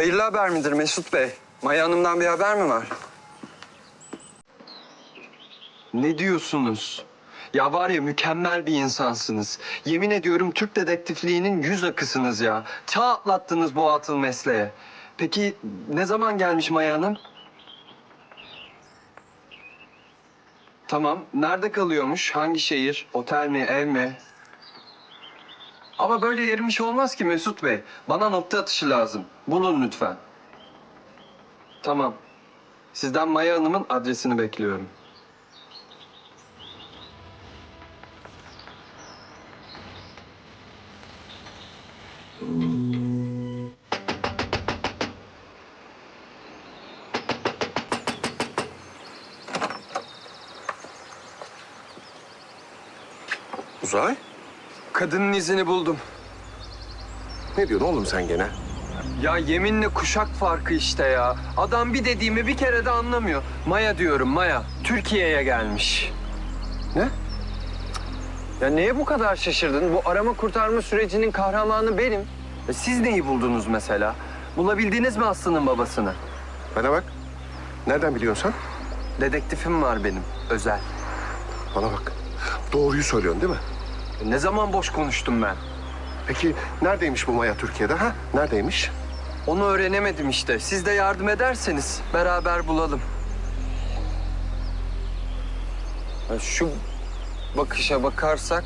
Hayırlı haber midir Mesut Bey? Maya Hanım'dan bir haber mi var? Ne diyorsunuz? Ya var ya mükemmel bir insansınız. Yemin ediyorum Türk dedektifliğinin yüz akısınız ya. Çağ atlattınız bu atıl mesleğe. Peki ne zaman gelmiş Maya Hanım? Tamam. Nerede kalıyormuş? Hangi şehir? Otel mi? Ev mi? Ama böyle yermiş olmaz ki Mesut Bey. Bana nokta atışı lazım. Bulun lütfen. Tamam. Sizden Maya Hanım'ın adresini bekliyorum. Uzay? Kadının izini buldum. Ne diyorsun oğlum sen gene? Ya yeminle kuşak farkı işte ya. Adam bir dediğimi bir kere de anlamıyor. Maya diyorum Maya. Türkiye'ye gelmiş. Ne? Ya neye bu kadar şaşırdın? Bu arama kurtarma sürecinin kahramanı benim. E siz neyi buldunuz mesela? Bulabildiniz mi Aslı'nın babasını? Bana bak. Nereden biliyorsun sen? Dedektifim var benim, özel. Bana bak. Doğruyu söylüyorsun değil mi? Ne zaman boş konuştum ben? Peki neredeymiş bu Maya Türkiye'de ha? Neredeymiş? Onu öğrenemedim işte. Siz de yardım ederseniz beraber bulalım. Ya Şu bakışa bakarsak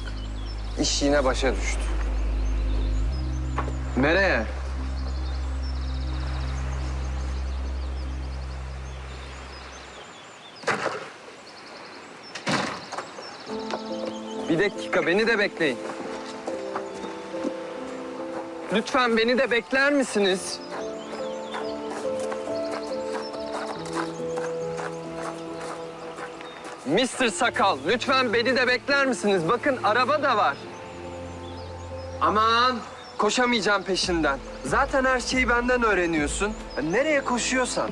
iş yine başa düştü. Nereye? Bir dakika beni de bekleyin. Lütfen beni de bekler misiniz? Mr. Sakal, lütfen beni de bekler misiniz? Bakın araba da var. Aman, koşamayacağım peşinden. Zaten her şeyi benden öğreniyorsun. Nereye koşuyorsan.